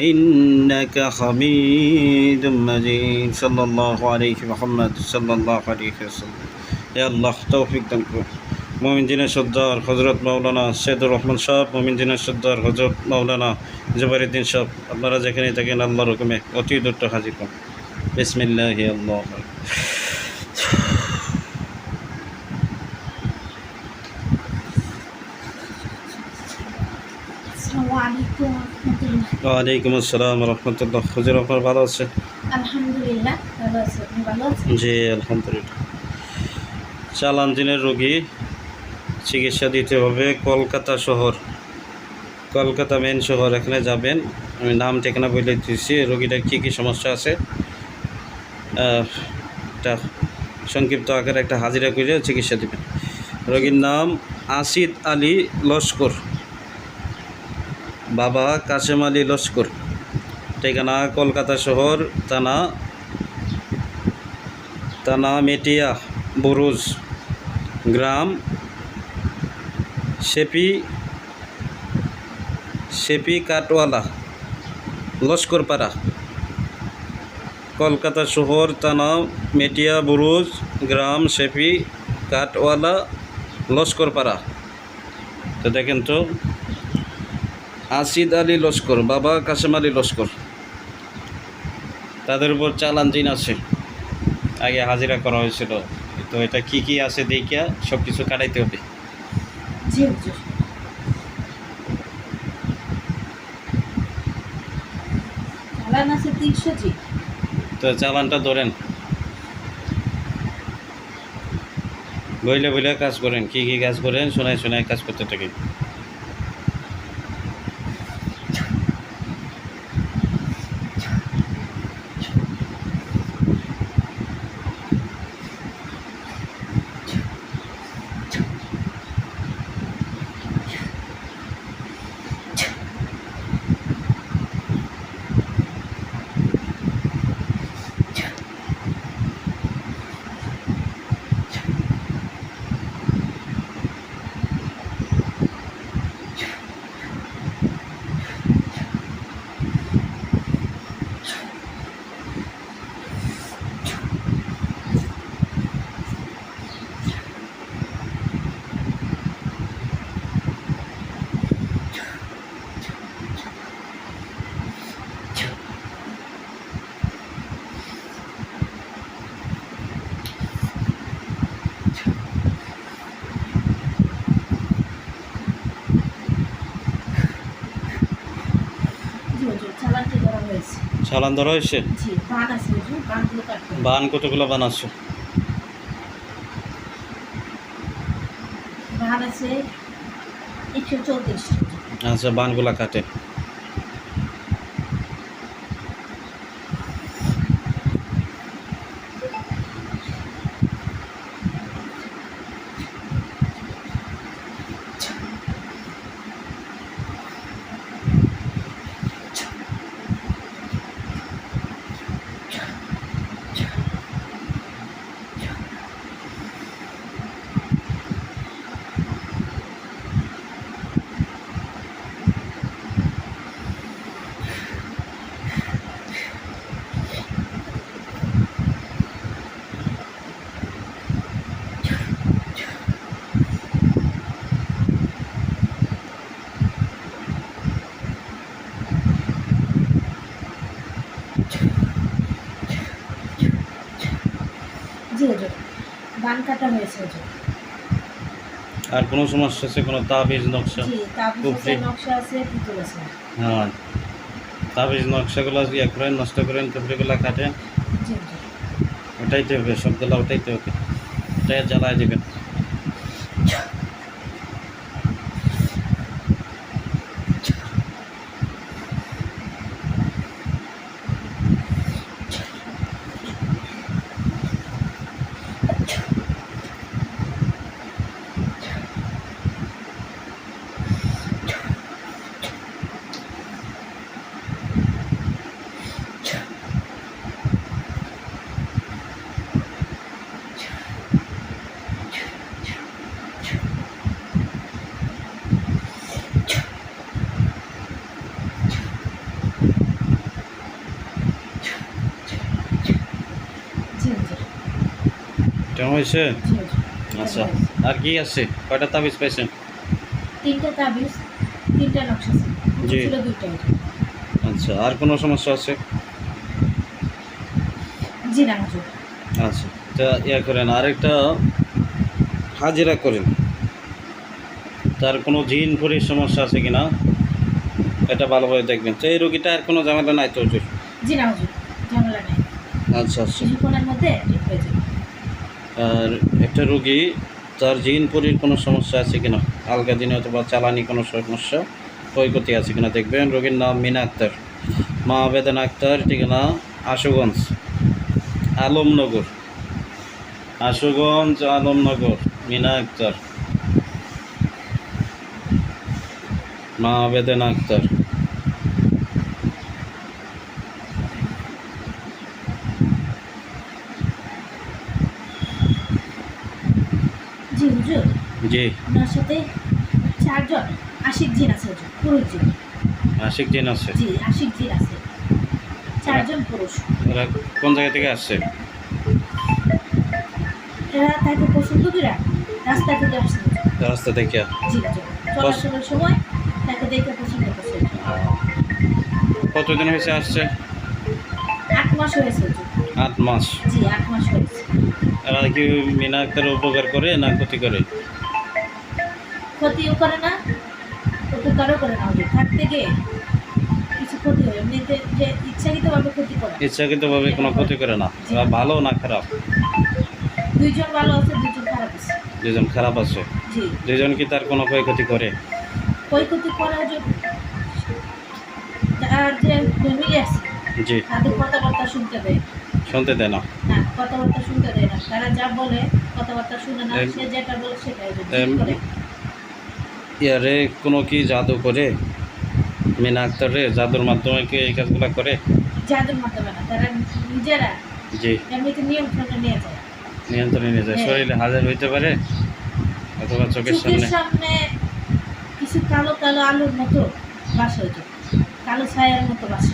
إنك حميد مجيد صلى الله عليه محمد صلى الله عليه وسلم يا الله توفيق دنكو মোমিন জিনের সর্দার হজরত মাওলানা সৈয়দুর রহমান সাহ মোমিন জিনের সর্দার হজরত মাওলানা জবারুদ্দিন সাহ আপনারা যেখানে থাকেন আল্লাহর হুকুমে অতি দ্রুত হাজির করুন বিসমিল্লাহ আল্লাহ ওয়ালাইকুম আসসালাম রহমতুল্লাহ। হুজুর আপনার ভালো আছে আলহামদুলিল্লাহ ভালো আছি। ভালো আছেন? জি আলহামদুলিল্লাহ। চালান দিনের রোগী চিকিৎসা দিতে হবে কলকাতা শহর। কলকাতা মেন শহর এখানে যাবেন। আমি নাম ঠিকানা বলে দিচ্ছি রোগীটার কী কী সমস্যা আছে? একটা সংক্ষিপ্ত আকারে একটা হাজিরা করে চিকিৎসা দেবেন। রোগীর নাম আসিদ আলী লস্কর। বাবা কাশেম আলী লস্কর, ঠিকানা কলকাতা শহর, থানা থানা মেটিয়া, বুরুজ, গ্রাম শেপি শেপি কাটওয়ালা, লস্করপাড়া, কলকাতা শহর, থানা মেটিয়া, বুরুজ, গ্রাম শেপি কাটওয়ালা, লস্করপাড়া। তো দেখেন তো আসিদ আলী লস্কর বাবা কাসেম আলী লস্কর। তাদের উপর চালান দিন আছে। আগে হাজিরা করা হয়েছিল। তো এটা কি কি আছে দেখিয়া সব কিছু কাটাইতে হবে। তো চালানটা ধরেন। বইলে বইলে কাজ করেন কি কি কাজ করেন শোনায় শোনায় কাজ করতে থাকেন জি হুজুর চালানটি ধরা হয়েছে চালান ধরা হয়েছে? বান কতগুলো বান আছে? আচ্ছা বানগুলা কাটে। জি হুজুর বান কাটা হয়েছে হুজুর আর কোনো সমস্যা আছে কোনো তাবিজ নকশা? জি তাবিজ আছে নকশা আছে পুতুল আছে? হ্যাঁ। তাবিজ নকশাগুলো ইয়ে করেন নষ্ট করেন টুকরিগুলো কাটেন জি হুজুর ওটাইতে হবে সবগুলো ওটাইতে হবে। ওটাই জ্বালায় দেবেন জি হুজুর কেমন হয়েছে? আচ্ছা আর কি আছে? কয়টা তাবিজ পাইছেন? তিনটা তাবিজ তিনটা নকশা জি। আচ্ছা আর কোনো সমস্যা আছে? জি না আচ্ছা তা ইয়া করেন আরেকটা হাজিরা করেন। তার কোনো জিন ফরির সমস্যা আছে কিনা? এটা ভালোভাবে দেখবেন। তো এই রোগীটা আর কোনো ঝামেলা নাই তো জি না ঝামেলা নেই। আচ্ছা আচ্ছা। মধ্যে ঠিক হয়ে আর একটা রোগী, তার জিন পরির কোনো সমস্যা আছে কিনা? আলগা দিনে অথবা চালানি কোনো সমস্যা, ক্ষয়ক্ষতি আছে কিনা দেখবেন? রোগীর নাম মিনা আক্তার। মা আবেদন আক্তার ঠিকানা আশুগঞ্জ, আলমনগর। আশুগঞ্জ, আলমনগর, মিনা আক্তার। মা আবেদন আক্তার। জি। ওনার সাথে চারজন আশিক জিন আছে পুরুষ জিন। আশিক দিন আছে। জি আশিক জিন আছে। চারজন পুরুষ। ওরা কোন জায়গা থেকে আসছে? এরা তাকে পছন্দ করে রাস্তা থেকে আসছে। রাস্তা থেকে? জি চলাচলের সময় তাকে দেখে পছন্দ করছে কতদিন হয়েছে আসছে? আট মাস হয়েছে। আট মাস। জি আট মাস হয়েছে। এরা কি মিনা আক্তার উপকার করে না ক্ষতি করে? ক্ষতিও করে না উপকারও করে না থাকতে গিয়ে কিছু ক্ষতি হয় এমনিতে যে ইচ্ছাকৃতভাবে ক্ষতি করে। ইচ্ছাকৃতভাবে কোনো ক্ষতি করে না? ভালো না খারাপ? দুইজন ভালো আছে দুইজন খারাপ আছে। দুজন খারাপ আছে? দুজন কি তার কোনো ক্ষয়ক্ষতি করে? ক্ষয়ক্ষতি করা হুজুর আর যে ফ্যামিলি আছে জি। তাদের কথাবার্তা শুনতে দেয় শুনতে দেয় না। না কথাবার্তা শুনতে দেয় না। তারা যা বলে কথাবার্তা শুনে না সে যেটা বলে সেটাই ইয়ারে কোনো কি জাদু করে? মিনা আক্তারে জাদুর মাধ্যমে কি এই কাজগুলো করে? জাদুর মাধ্যমে না তারা নিজেরা জি। এমনিতে নিয়ন্ত্রণে নিয়ে যায়। নিয়ন্ত্রণে নিয়ে যায়। হ্যাঁ। শরীরে হাজার হইতে পারে অথবা চোখের সামনে। সামনে কিছু কালো কালো আলুর মতো বাসে হুজুর কালো ছায়ার মতো বাসে।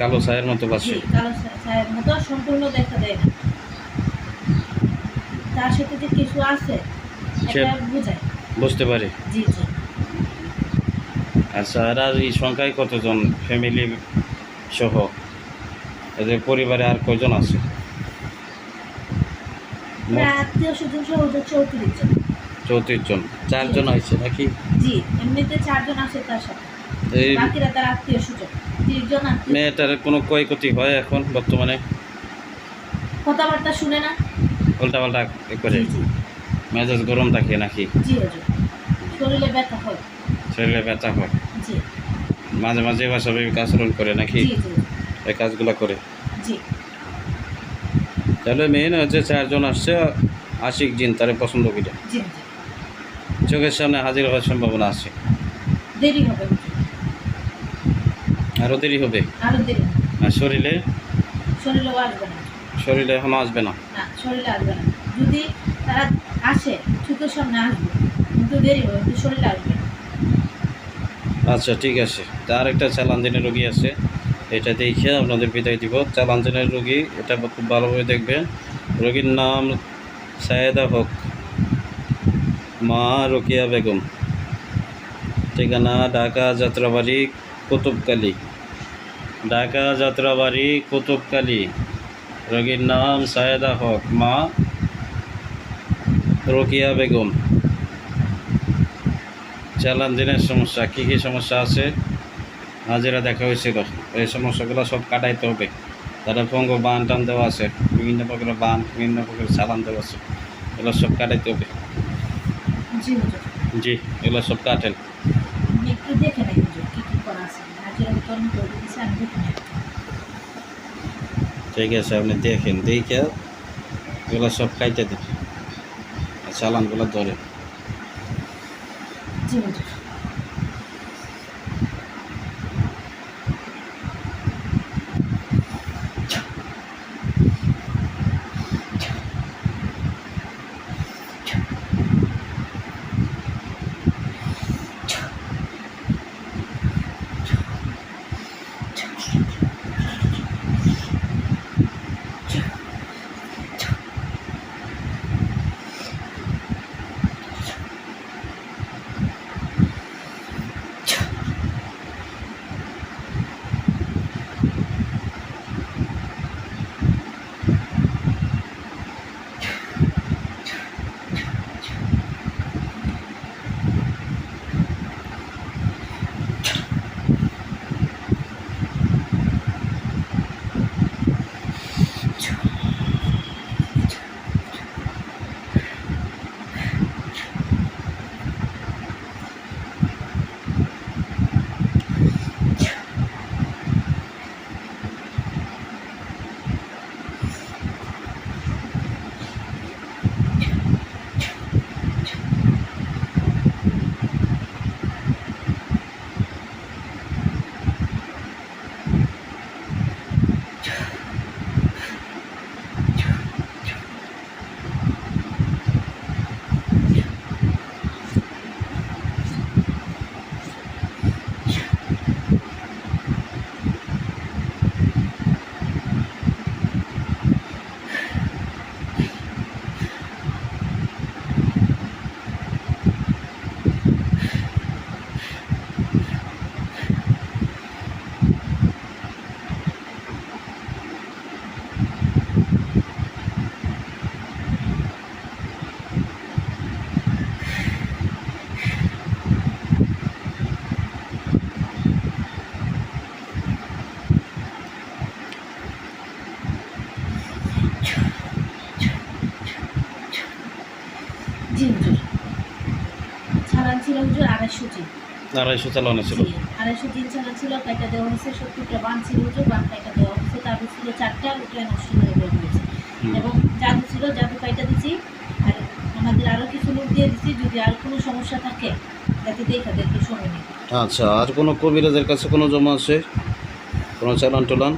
কালো ছায়ের মতো জি বাসে। কালো ছা- ছায়ার মতো সম্পূর্ণ দেখা দেয় না। তার সাথে যে কিছু আছে বোঝায়। বুঝতে পারে। জি জি। আচ্ছা আর এই সংখ্যায় কতজন ফ্যামিলি সহ? এদের পরিবারে আর কয়জন আছে? চৌত্রিশ জন। চারজন আছে নাকি? জি এমনিতে চারজন আছে তার সাথে। এই মেয়েটার কোনো ক্ষয়ক্ষতি হয় এখন বর্তমানে? কথাবার্তা শুনে না? উল্টাপাল্টা করে মেজাজ গরম থাকে নাকি? শরীরে ব্যথা হয়। শরীরে ব্যথা হয়? মাঝে মাঝে অস্বাভাবিক আচরণ করে নাকি? এই কাজগুলো করে? তাহলে মেন হচ্ছে চারজন আসছে আশিক জিন তারে পছন্দ করে চোখের সামনে হাজির হওয়ার সম্ভাবনা আছে। দেরি হবে আরও দেরি হবে? আরও দেরি হবে। আর শরীরে? শরীরেও আসবে না। শরীরে এখনও আসবে না? না শরীরে আসবে না। যদি তারা আসে চোখের সামনে আসবে। কিন্তু দেরি হবে কিন্তু শরীরে আসবে আচ্ছা ঠিক আছে। তার একটা চালানজিনের রোগী আছে। এটা দেখে আপনাদের বিদায় দিব। চালানজিনের রোগী এটা খুব ভালোভাবে দেখবেন। রোগীর নাম সায়েদা হক। মা রোকিয়া বেগম। ঠিকানা ঢাকা যাত্রাবাড়ি কুতুবকালী ঢাকা যাত্রাবাড়ি কুতুবকালী রোগীর নাম সায়েদা হক মা রোকিয়া বেগম। চালান দিনের সমস্যা কী কী সমস্যা আছে? হাজিরা দেখা হয়েছিল এই সমস্যাগুলো সব কাটাইতে হবে। তারা পঙ্গ বান টান দেওয়া আছে বিভিন্ন প্রকারের বান বিভিন্ন প্রকারের চালান দেওয়া আছে। এগুলো সব কাটাইতে হবে। জি জি এগুলো সব কাটেন আপনি একটু দেখে নেই হুজুর কী কী করা আছে করে দিয়েছে আমি ঠিক আছে আপনি দেখেন দেখে এগুলো সব কাইতে দেবেন চালানগুলো ধরে জি। ছিল হুজুর আড়াইশো জিন আড়াইশো চালানো ছিল। আড়াইশো জিন ছাড়ান ছিল কাইটা দেওয়া হয়েছে সত্তরটা বান ছিল হুজুর বান কাইটা দেওয়া হয়েছে তারপর ছিল চারটা ওটা নষ্ট করে দেওয়া হয়েছে। এবং জাদু ছিল জাদু কাইটা দিচ্ছি আর আমাদের আরও কিছু লোক দিয়ে দিচ্ছি যদি আর কোনো সমস্যা থাকে যাতে দেখা দেখে সময় নেই। আচ্ছা আর কোনো কবিরাজের কাছে কোনো জমা আছে? কোনো চালান টালান?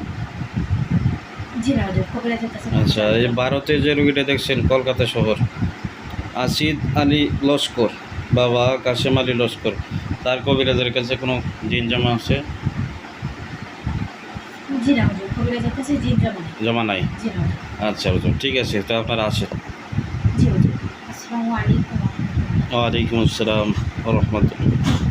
জি আচ্ছা এই ভারতে যে রুগীটা দেখছেন কলকাতা শহর আসিদ আলী লস্কর। বাবা কাশেম আলী লস্কর তার কবিরাজের কাছে কোনো জিন জমা আছে? জমা নাই। আচ্ছা হুজুর ঠিক আছে তা আপনারা আসেন। ওয়ালাইকুম আসসালাম রহমতুল্লাহ।